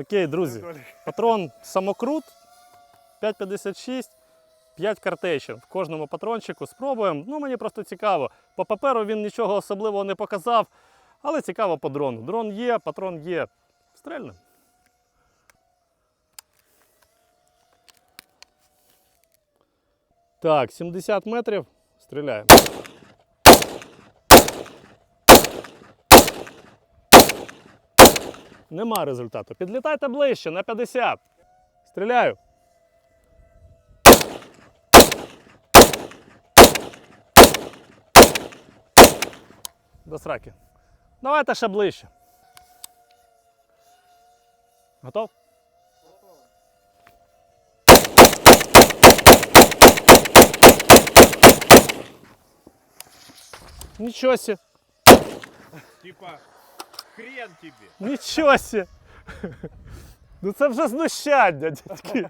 Окей, друзі. Патрон самокрут 5,56, 5 картечів. В кожному патрончику спробуємо. Ну, мені просто цікаво. По паперу він нічого особливого не показав, але цікаво по дрону. Дрон є, патрон є. Стрельнем. Так, 70 метрів. Стріляємо. Нема результату. Підлітайте ближче на 50. Стріляю. До сраки. Давайте ще ближче. Готов? Нічого сі. Типа, хрен тобі. Нічого себе. Ну це вже знущання, дядьки.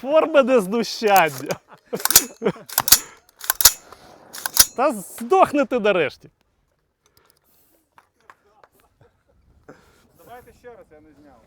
Формене знущання. Та здохни ти нарешті. Давайте ще раз, я не зняв.